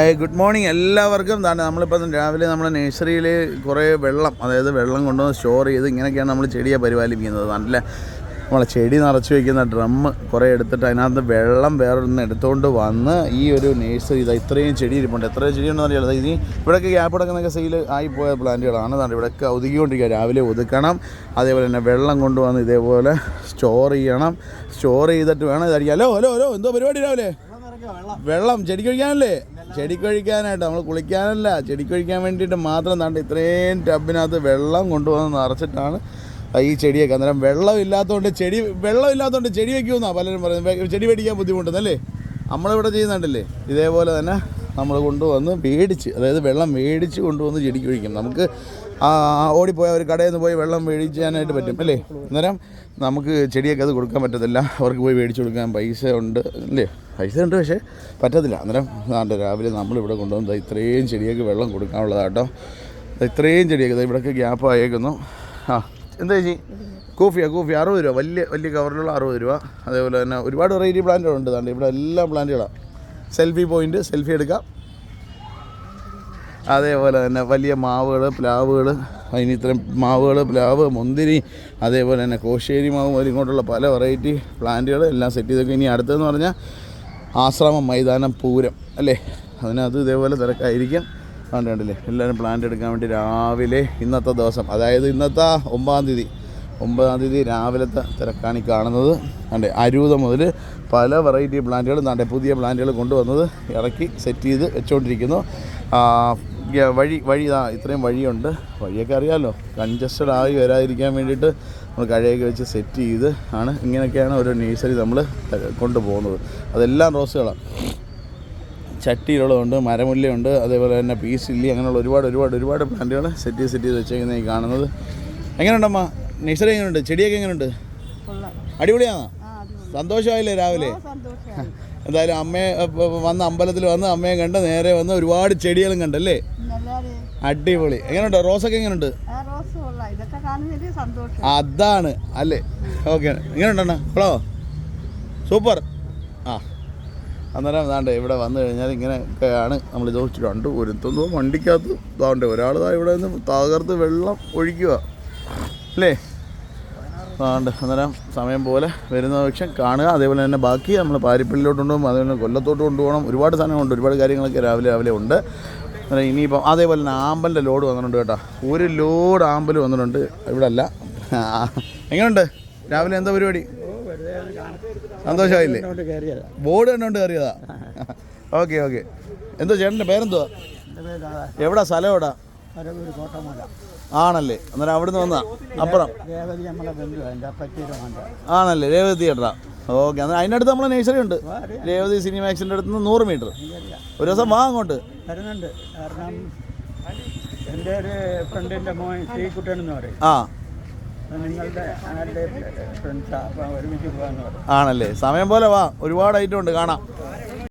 Hi good morning എല്ലാവർക്കും തന്നെ നമ്മളിപ്പം രാവിലെ നമ്മുടെ നഴ്സറിയിൽ കുറേ വെള്ളം അതായത് വെള്ളം കൊണ്ടുവന്ന് സ്റ്റോർ ചെയ്ത് ഇങ്ങനെയൊക്കെയാണ് നമ്മൾ ചെടിയെ പരിപാലിപ്പിക്കുന്നത്. നല്ല നമ്മളെ ചെടി നിറച്ച് വയ്ക്കുന്ന ഡ്രമ്മ് കുറേ എടുത്തിട്ട് അതിനകത്ത് വെള്ളം വേറൊന്ന് എടുത്തുകൊണ്ട് വന്ന് ഈ ഒരു നഴ്സറി ഇതാ ഇത്രയും ചെടി ഇരിപ്പുണ്ട്. എത്ര ചെടിയുണ്ടെന്ന് അറിയാലോ. ഇനി ഇവിടെയൊക്കെ ഗ്യാപ്പ് കിടക്കുന്നൊക്കെ സെയിൽ ആയിപ്പോയ പ്ലാന്റുകളാണ്. അതാണ് ഇവിടെയൊക്കെ ഒതുക്കിക്കൊണ്ടിരിക്കുക. രാവിലെ ഒതുക്കണം. അതേപോലെ തന്നെ വെള്ളം കൊണ്ടുവന്ന് ഇതേപോലെ സ്റ്റോർ ചെയ്യണം. സ്റ്റോർ ചെയ്തിട്ട് വേണം ഇതായിരിക്കും. ഹലോ ഹലോ ഹലോ എന്തോ പരിപാടി രാവിലെ? വെള്ളം ചെടി ഒഴിക്കാനല്ലേ? ചെടിക്ക് ഒഴിക്കാനായിട്ട് നമ്മൾ കുളിക്കാനല്ല ചെടിക്കൊഴിക്കാൻ വേണ്ടിയിട്ട് മാത്രം താണ്ട് ഇത്രയും ടബിനകത്ത് വെള്ളം കൊണ്ടുവന്ന് നിറച്ചിട്ടാണ് ഈ ചെടിയൊക്കെ. അന്നേരം വെള്ളം ഇല്ലാത്തതുകൊണ്ട് ചെടി വെള്ളം ഇല്ലാത്തതുകൊണ്ട് ചെടി വെക്കുമെന്നാണ് പലരും പറയുന്നത്. ചെടി മേടിക്കാൻ ബുദ്ധിമുട്ടുന്നല്ലേ? നമ്മളിവിടെ ചെയ്യുന്നുണ്ടല്ലേ? ഇതേപോലെ തന്നെ നമ്മൾ കൊണ്ടുവന്ന് മേടിച്ച് അതായത് വെള്ളം മേടിച്ച് കൊണ്ടുവന്ന് ചെടിക്ക് ഒഴിക്കും. നമുക്ക് ഓടിപ്പോയ ഒരു കടയിൽ നിന്ന് പോയി വെള്ളം മേടിക്കാനായിട്ട് പറ്റും അല്ലേ? അന്നേരം നമുക്ക് ചെടിയൊക്കെ അത് കൊടുക്കാൻ പറ്റത്തില്ല. അവർക്ക് പോയി മേടിച്ചു കൊടുക്കാൻ പൈസ ഉണ്ട് അല്ലേ? പൈസ ഉണ്ട് പക്ഷേ പറ്റത്തില്ല. അന്നേരം നാട്ടിൽ രാവിലെ നമ്മളിവിടെ കൊണ്ടുവന്നത് ഇത്രയും ചെടിയൊക്കെ വെള്ളം കൊടുക്കാനുള്ളതാട്ടോ ഇത്രയും ചെടിയൊക്കെ ഇവിടെയൊക്കെ ഗ്യാപ്പ് ആയേക്കുന്നു. ആ എന്താ ചേച്ചി? കോഫിയാ കോഫി അറുപത് രൂപ. വലിയ വലിയ കവറിലുള്ള അറുപത് രൂപ. അതേപോലെ തന്നെ ഒരുപാട് വെറൈറ്റി പ്ലാന്റുകളുണ്ട് ഇവിടെ എല്ലാ പ്ലാന്റുകളാണ് സെൽഫി പോയിന്റ് സെൽഫി എടുക്കാം. അതേപോലെ തന്നെ വലിയ മാവുകൾ പ്ലാവുകൾ അതിന് ഇത്രയും മാവുകൾ പ്ലാവ് മുന്തിരി അതേപോലെ തന്നെ കോശേരി മാവ് മുതൽ പല വെറൈറ്റി പ്ലാന്റുകൾ എല്ലാം സെറ്റ് ചെയ്തൊക്കെ ഇനി അടുത്തതെന്ന് പറഞ്ഞാൽ ആശ്രമം മൈതാനം പൂരം അല്ലേ? അതിനകത്ത് ഇതേപോലെ തിരക്കായിരിക്കും. അതുകൊണ്ട് കണ്ടില്ലേ? എല്ലാവരും പ്ലാന്റ് എടുക്കാൻ വേണ്ടി രാവിലെ ഇന്നത്തെ ദിവസം അതായത് ഇന്നത്തെ ഒമ്പതാം തീയതി ഒമ്പതാം തീയതി രാവിലത്തെ തിരക്കാണ് കാണുന്നത്. അതെ അരൂത മുതൽ പല വെറൈറ്റി പ്ലാന്റുകൾ നാട്ടെ പുതിയ പ്ലാന്റുകൾ കൊണ്ടുവന്നത് ഇറക്കി സെറ്റ് ചെയ്ത് വെച്ചുകൊണ്ടിരിക്കുന്നു ആ, ഗ്യ- വഴി വഴി ഇതാ ഇത്രയും വഴിയുണ്ട്. വഴിയൊക്കെ അറിയാമല്ലോ കൺജസ്റ്റഡ് ആയി വരാതിരിക്കാൻ വേണ്ടിയിട്ട് നമ്മൾ കഴിയൊക്കെ വെച്ച് സെറ്റ് ചെയ്ത് ആണ് ഇങ്ങനെയൊക്കെയാണ് ഒരു നേഴ്സറി നമ്മൾ കൊണ്ടുപോകുന്നത്. അതെല്ലാം റോസുകളാണ്. ചട്ടിയിലുള്ളതുണ്ട് മരമുല്ലയുണ്ട് അതേപോലെ തന്നെ പീസ് ഇല്ലി അങ്ങനെയുള്ള ഒരുപാട് ഒരുപാട് ഒരുപാട് പ്ലാന്റുകൾ സെറ്റ് ചെയ്ത് സെറ്റ് ചെയ്ത് വെച്ചേക്കുന്ന ഈ കാണുന്നത്. എങ്ങനെയുണ്ടമ്മ? നഴ്സറി എങ്ങനെയുണ്ട്? ചെടിയൊക്കെ എങ്ങനെയുണ്ട്? അടിപൊളിയാണോ? സന്തോഷമായില്ലേ രാവിലെ? എന്തായാലും അമ്മയെ വന്ന് അമ്പലത്തിൽ വന്ന് അമ്മയെ കണ്ട് നേരെ വന്ന് ഒരുപാട് ചെടികളും കണ്ടല്ലേ? അടിപൊളി. എങ്ങനെയുണ്ട് റോസൊക്കെ എങ്ങനെയുണ്ട് അതാണ്. അല്ലേ? ഓക്കെ. എങ്ങനെയുണ്ടെണ്ണ ഹലോ? സൂപ്പർ. ആ. അന്നേരം അതാണ്ട് ഇവിടെ വന്നു കഴിഞ്ഞാൽ ഇങ്ങനെയൊക്കെയാണ് നമ്മൾ ഇത് രണ്ട് ഒരുത്തൊന്നും. വണ്ടിക്കകത്ത് ഇതാണ്ട് ഒരാൾ ഇവിടെ നിന്ന് തകർത്ത് വെള്ളം ഒഴിക്കുക. അല്ലേ? അതുകൊണ്ട് അന്നേരം സമയം പോലെ വരുന്ന പക്ഷം കാണുക. അതേപോലെ തന്നെ ബാക്കി നമ്മൾ പാരിപ്പള്ളിയിലോട്ട് കൊണ്ടുപോകും അതേപോലെ തന്നെ കൊല്ലത്തോട്ട് കൊണ്ടുപോകണം. ഒരുപാട് സാധനങ്ങളുണ്ട്. ഒരുപാട് കാര്യങ്ങളൊക്കെ രാവിലെ രാവിലെ ഉണ്ട്. അന്നേരം ഇനിയിപ്പം അതേപോലെ തന്നെ ആമ്പലിന്റെ ലോഡ് വന്നിട്ടുണ്ട് കേട്ടോ. ഒരു ലോഡ് ആമ്പൽ വന്നിട്ടുണ്ട്. ഇവിടെ അല്ല എങ്ങനെയുണ്ട് രാവിലെ എന്താ പരിപാടി? സന്തോഷമായില്ലേ? ബോർഡ് കണ്ടുകൊണ്ട് കയറിയതാ. Okay okay. എന്തോ ചേട്ടന്റെ പേരെന്തുവാ? എവിടാ സ്ഥലം എവിടാ? കോട്ടമല ആണല്ലേ. അന്നേരം അവിടുന്ന് വന്നാ? അപ്പുറം? രേവതി നമ്മളെ ബന്ധു എന്റെ പറ്റിയിട്ട് ആണല്ലേ. രേവതി ചേട്ടാ. ഓക്കെ. അന്നേരം അതിന്റെ അടുത്ത് നമ്മളെ നഴ്സറി ഉണ്ട്. രേവതി സിനിമാക്സിന്റെ അടുത്ത് നിന്ന് നൂറ് മീറ്റർ ഒരു ദിവസം വാ അങ്ങോട്ട്. വരുന്നുണ്ട്. കാരണം എന്റെ ഒരു ഫ്രണ്ടിന്റെ മോൻ ശ്രീകുട്ടൻ എന്ന് പറയും. ആ. ആണല്ലേ. സമയം പോലെ വാ. ഒരുപാട് ഐറ്റം ഉണ്ട്. കാണാം.